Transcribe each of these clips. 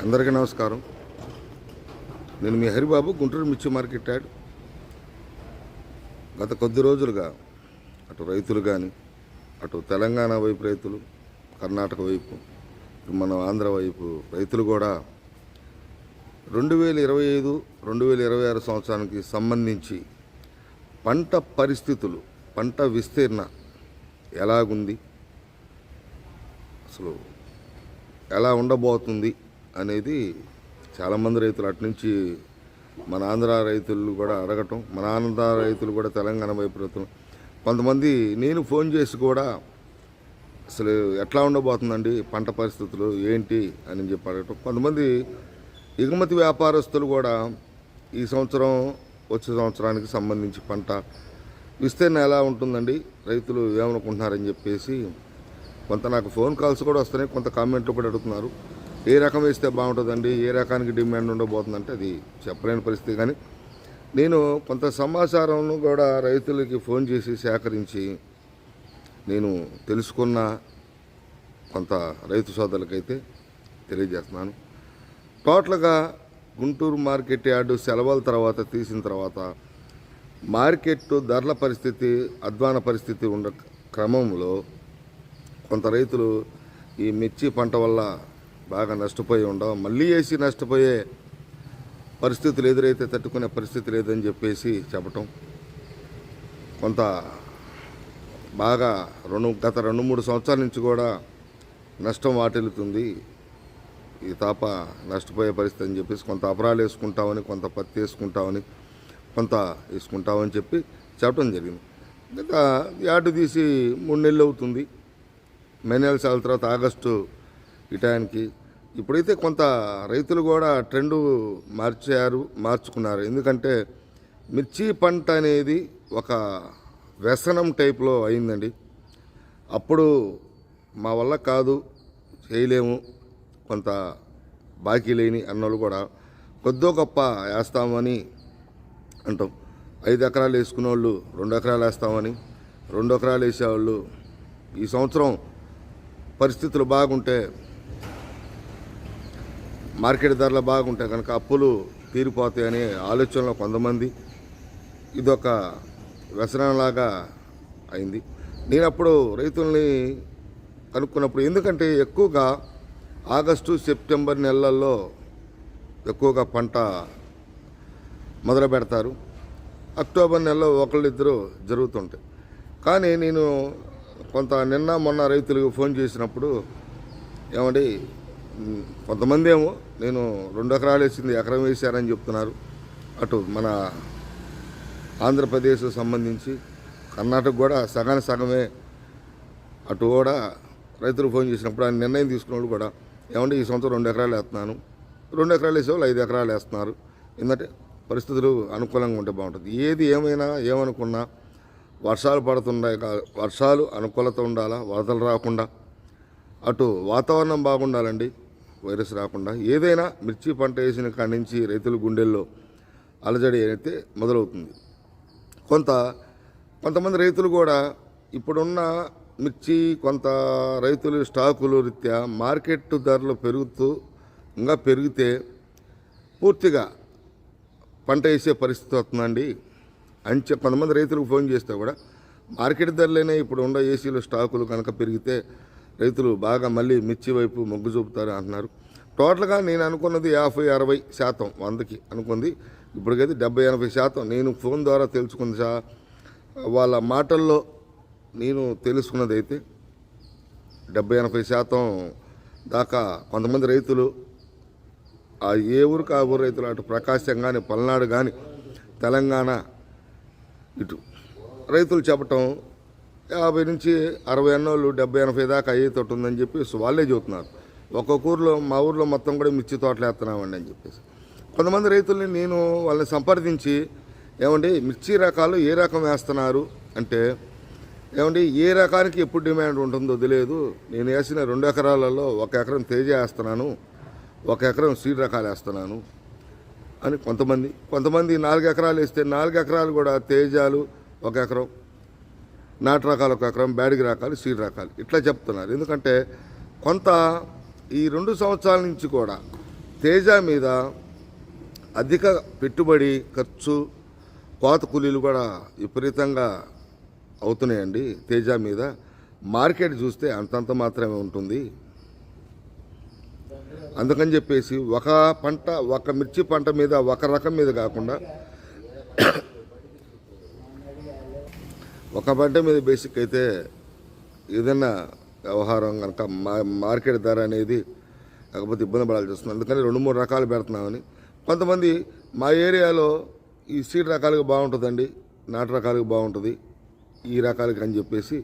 అందరికీ నమస్కారం. నేను మీ హరిబాబు గుంటూరు మిర్చి మార్కెట్ యాడ్. గత కొద్ది రోజులుగా అటు రైతులు కానీ అటు తెలంగాణ వైపు రైతులు కర్ణాటక వైపు మన ఆంధ్ర వైపు రైతులు కూడా రెండు వేల ఇరవై ఐదు రెండు వేల ఇరవై ఆరు సంవత్సరానికి సంబంధించి పంట పరిస్థితులు పంట విస్తీర్ణ ఎలాగుంది? అసలు ఎలా ఉండబోతుంది? అనేది చాలామంది రైతులు అటు నుంచి మన ఆంధ్ర రైతులు కూడా అడగటం మన ఆంధ్ర రైతులు కూడా తెలంగాణ వైపు కొంతమంది నేను ఫోన్ చేసి కూడా అసలు ఎట్లా ఉండబోతుందండి పంట పరిస్థితులు ఏంటి అని చెప్పి అడగటం. కొంతమంది ఎగుమతి వ్యాపారస్తులు కూడా ఈ సంవత్సరం వచ్చే సంవత్సరానికి సంబంధించి పంట విస్తీర్ణ ఎలా ఉంటుందండి రైతులు ఏమనుకుంటున్నారని చెప్పేసి కొంత నాకు ఫోన్ కాల్స్ కూడా వస్తున్నాయి కొంత కామెంట్లు కూడా అడుగుతున్నారు. ఏ రకం వేస్తే బాగుంటుందండి? ఏ రకానికి డిమాండ్ ఉండబోతుందంటే అది చెప్పలేని పరిస్థితి. కానీ నేను కొంత సమాచారం కూడా రైతులకి ఫోన్ చేసి సేకరించి నేను తెలుసుకున్న కొంత రైతు సోదరులకైతే తెలియజేస్తున్నాను. టోటల్గా గుంటూరు మార్కెట్ యార్డు సెలవుల తర్వాత తీసిన తర్వాత మార్కెట్ ధరల పరిస్థితి అధ్వాన పరిస్థితి ఉన్న క్రమంలో కొంత రైతులు ఈ మిర్చి పంట వల్ల బాగా నష్టపోయి ఉండవు. మళ్ళీ వేసి నష్టపోయే పరిస్థితులు ఎదురైతే తట్టుకునే పరిస్థితి లేదని చెప్పేసి చెప్పటం. కొంత బాగా రెండు గత రెండు మూడు సంవత్సరాల నుంచి కూడా నష్టం వాటిల్లుతుంది. ఈ తాప నష్టపోయే పరిస్థితి అని చెప్పేసి కొంత అపరాలు వేసుకుంటామని కొంత పత్తి వేసుకుంటామని కొంత వేసుకుంటామని చెప్పి చెప్పడం జరిగింది. గత యాటు తీసి మూడు నెలలు అవుతుంది. మే నెల తర్వాత ఆగస్టు ఈ టైంకి ఇప్పుడైతే కొంత రైతులు కూడా ట్రెండు మార్చారు మార్చుకున్నారు. ఎందుకంటే మిర్చి పంట అనేది ఒక వ్యసనం టైప్లో అయిందండి. అప్పుడు మా వల్ల కాదు చేయలేము కొంత బాకీ లేని అన్నోళ్ళు కూడా కొద్దో గొప్ప వేస్తామని అంటాం. ఐదు ఎకరాలు వేసుకునే వాళ్ళు రెండు ఎకరాలు వేస్తామని రెండు ఎకరాలు వేసేవాళ్ళు ఈ సంవత్సరం పరిస్థితులు బాగుంటే మార్కెట్ ధరలు బాగుంటాయి కనుక అప్పులు తీరిపోతాయనే ఆలోచనలో కొంతమంది ఇదొక వ్యసనంలాగా అయింది. నేను అప్పుడు రైతుల్ని కనుక్కున్నప్పుడు ఎందుకంటే ఎక్కువగా ఆగస్టు సెప్టెంబర్ నెలల్లో ఎక్కువగా పంట మొదలు పెడతారు. అక్టోబర్ నెలలో ఒకళ్ళిద్దరు జరుగుతుంటాయి. కానీ నేను కొంత నిన్న మొన్న రైతులకు ఫోన్ చేసినప్పుడు ఏమండి కొంతమంది ఏమో నేను రెండు ఎకరాలు వేసింది ఎకరం వేశారని చెప్తున్నారు. అటు మన ఆంధ్రప్రదేశ్ సంబంధించి కర్ణాటక కూడా సగానికి సగమే. అటు కూడా రైతులు ఫోన్ చేసినప్పుడు ఆయన నిర్ణయం తీసుకున్న వాళ్ళు కూడా ఏమంటే ఈ సంవత్సరం రెండు ఎకరాలు వేస్తున్నాను. రెండు ఎకరాలు వేసేవాళ్ళు ఐదు ఎకరాలు వేస్తున్నారు. ఎందుకంటే పరిస్థితులు అనుకూలంగా ఉంటే బాగుంటుంది. ఏది ఏమైనా ఏమనుకున్నా వర్షాలు పడుతున్నాయి వర్షాలు అనుకూలత ఉండాలా వరదలు రాకుండా అటు వాతావరణం బాగుండాలండి వైరస్ రాకుండా. ఏదైనా మిర్చి పంట వేసిన కాడి నుంచి రైతుల గుండెల్లో అలజడి అయితే మొదలవుతుంది. కొంత కొంతమంది రైతులు కూడా ఇప్పుడున్న మిర్చి కొంత రైతులు స్టాకులు రీత్యా మార్కెట్ ధరలు పెరుగుతూ ఇంకా పెరిగితే పూర్తిగా పంట వేసే పరిస్థితి వస్తుందండి. అని కొంతమంది రైతులకు ఫోన్ చేస్తే కూడా మార్కెట్ ధరలేనే ఇప్పుడు ఉన్న ఏసీలు స్టాకులు కనుక పెరిగితే రైతులు బాగా మళ్ళీ మిర్చి వైపు మొగ్గు చూపుతారు అంటున్నారు. టోటల్గా నేను అనుకున్నది యాభై అరవై శాతం వందకి అనుకుంది. ఇప్పటికైతే డెబ్బై ఎనభై శాతం. నేను ఫోన్ ద్వారా తెలుసుకుంది సా వాళ్ళ మాటల్లో నేను తెలుసుకున్నది అయితే డెబ్బై ఎనభై శాతం దాకా కొంతమంది రైతులు ఆ ఏ ఊరికి ఆ ఊరు రైతులు అటు ప్రకాశం కానీ పల్నాడు కానీ తెలంగాణ ఇటు రైతులు చెప్పటం యాభై నుంచి అరవై అన్నోళ్ళు డెబ్బై ఎనభై దాకా అయ్యేతోటి ఉందని చెప్పేసి వాళ్ళే చెబుతున్నారు. ఒక్కొక్క ఊర్లో మా ఊర్లో మొత్తం కూడా మిర్చి తోటలు వేస్తున్నామండి అని చెప్పేసి. కొంతమంది రైతుల్ని నేను వాళ్ళని సంప్రదించి ఏమండి మిర్చి రకాలు ఏ రకం వేస్తున్నారు అంటే ఏమండి ఏ రకానికి ఎప్పుడు డిమాండ్ ఉంటుందో తెలియదు. నేను వేసిన రెండు ఎకరాలలో ఒక ఎకరం తేజ వేస్తున్నాను ఒక ఎకరం సీడ్ రకాలు వేస్తున్నాను అని కొంతమంది కొంతమంది నాలుగు ఎకరాలు వేస్తే నాలుగు ఎకరాలు కూడా తేజాలు ఒక ఎకరం నాటు రకాలు ఒక ఎకరం బ్యాడిగి రకాలు సీడ్ రకాలు. ఇట్లా చెప్తున్నారు. ఎందుకంటే కొంత ఈ రెండు సంవత్సరాల నుంచి కూడా తేజ మీద అధిక పెట్టుబడి ఖర్చు కోత కూలీలు కూడా విపరీతంగా అవుతున్నాయండి తేజ మీద. మార్కెట్ చూస్తే అంతంత మాత్రమే ఉంటుంది. అందుకని చెప్పేసి ఒక పంట ఒక మిర్చి పంట మీద ఒక రకం మీద కాకుండా ఒక పంట మీద బేసిక్ అయితే ఏదైనా వ్యవహారం కనుక మా మార్కెట్ ధర అనేది కాకపోతే ఇబ్బంది పడాల్సి వస్తుంది. అందుకని రెండు మూడు రకాలు పెడుతున్నామని. కొంతమంది మా ఏరియాలో ఈ సీడ్ రకాలుగా బాగుంటుందండి నాటు రకాలుగా బాగుంటుంది ఈ రకాలకి అని చెప్పేసి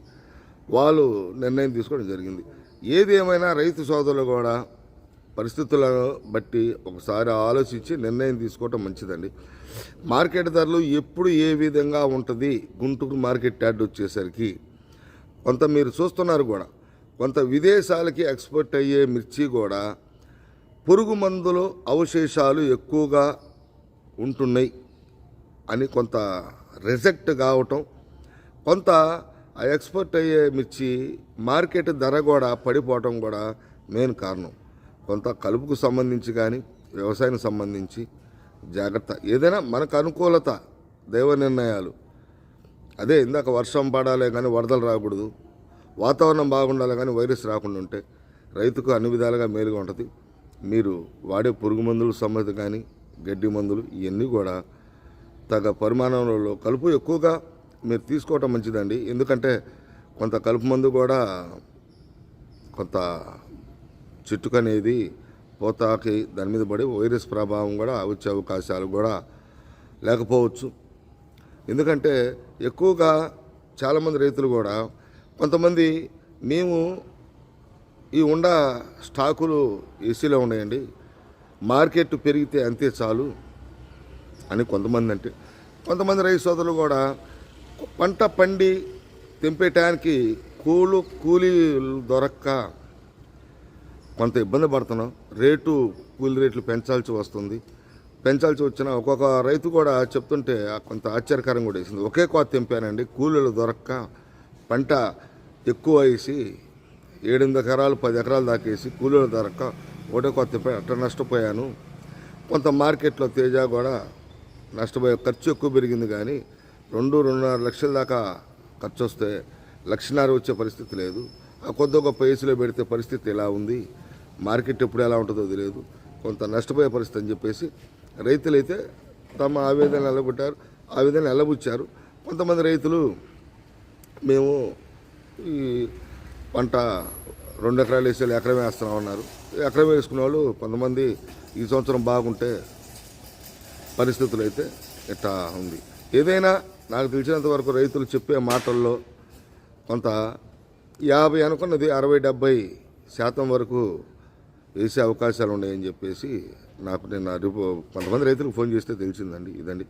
వాళ్ళు నిర్ణయం తీసుకోవడం జరిగింది. ఏది ఏమైనా రైతు సోదరులు కూడా పరిస్థితులను బట్టి ఒకసారి ఆలోచించి నిర్ణయం తీసుకోవటం మంచిదండి. మార్కెట్ ధరలు ఎప్పుడు ఏ విధంగా ఉంటుంది? గుంటూరు మార్కెట్ యార్డ్ వచ్చేసరికి కొంత మీరు చూస్తున్నారు కూడా. కొంత విదేశాలకి ఎక్స్పోర్ట్ అయ్యే మిర్చి కూడా పురుగు మందులు అవశేషాలు ఎక్కువగా ఉంటున్నాయి అని కొంత రిజెక్ట్ కావటం కొంత ఆ ఎక్స్పోర్ట్ అయ్యే మిర్చి మార్కెట్ ధర కూడా పడిపోవటం కూడా మెయిన్ కారణం. కొంత కలుపుకు సంబంధించి కానీ వ్యవసాయానికి సంబంధించి జాగ్రత్త. ఏదైనా మనకు అనుకూలత దైవ నిర్ణయాలు. అదే ఇందాక వర్షం పడాలే కానీ వరదలు రాకూడదు వాతావరణం బాగుండాలి కానీ వైరస్ రాకుండా ఉంటే రైతుకు అన్ని విధాలుగా మేలుగా ఉంటుంది. మీరు వాడే పురుగు మందులు సంబంధిత కానీ గడ్డి మందులు ఇవన్నీ కూడా తగ పరిమాణంలో కలుపు ఎక్కువగా మీరు తీసుకోవటం మంచిదండి. ఎందుకంటే కొంత కలుపు మందు కూడా కొంత చెట్టుకు అనేది పోతాకి దాని మీద పడి వైరస్ ప్రభావం కూడా వచ్చే అవకాశాలు కూడా లేకపోవచ్చు. ఎందుకంటే ఎక్కువగా చాలామంది రైతులు కూడా కొంతమంది మేము ఈ ఉండ స్టాకులు ఏసీలో ఉన్నాయండి. మార్కెట్ పెరిగితే అంతే చాలు అని కొంతమంది అంటే. కొంతమంది రైతు సోదరులు కూడా పంట పండి తెంపేయటానికి కూలు కూలీలు దొరక్క కొంత ఇబ్బంది పడుతున్నాం. రేటు కూలి రేట్లు పెంచాల్సి వస్తుంది. పెంచాల్సి వచ్చిన ఒక్కొక్క రైతు కూడా చెప్తుంటే కొంత ఆశ్చర్యకరం కూడా వేసింది. ఒకే కోత తెంపానండి. కూలీలు దొరక్క పంట ఎక్కువ వేసి ఏడెనిమిది ఎకరాలు పది ఎకరాలు దాకేసి కూలీలు దొరక్క ఒకటే కోత తెంపా అట్లా నష్టపోయాను. కొంత మార్కెట్లో తేజ కూడా నష్టపోయే ఖర్చు ఎక్కువ పెరిగింది కానీ రెండు రెండున్నర లక్షల దాకా ఖర్చు వస్తే లక్షన్నర వచ్చే పరిస్థితి లేదు. ఆ కొద్ది గొప్ప ఏసీలో పెడితే పరిస్థితి ఎలా ఉంది? మార్కెట్ ఎప్పుడు ఎలా ఉంటుందో తెలియదు. కొంత నష్టపోయే పరిస్థితి అని చెప్పేసి రైతులైతే తమ ఆవేదన నిలబెట్టారు ఆవేదన ఎల్లబుచ్చారు కొంతమంది రైతులు మేము ఈ పంట రెండు ఎకరాలు వేసి ఎకరం వేస్తున్నాం అన్నారు. ఎకరం వేసుకున్న వాళ్ళు కొంతమంది ఈ సంవత్సరం బాగుంటే పరిస్థితులు అయితే ఇట్లా ఉంది. ఏదైనా నాకు తెలిసినంత వరకు రైతులు చెప్పే మాటల్లో కొంత యాభై అనుకున్నది అరవై డెబ్బై శాతం వరకు వేసే అవకాశాలు ఉన్నాయని చెప్పేసి నాకు నేను రేపు కొంతమంది రైతులకు ఫోన్ చేస్తే తెలిసిందండి ఇదండి.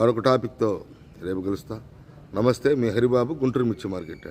మరొక టాపిక్తో రేపు కలుస్తా. నమస్తే మీ హరిబాబు గుంటూరు మిర్చి మార్కెట్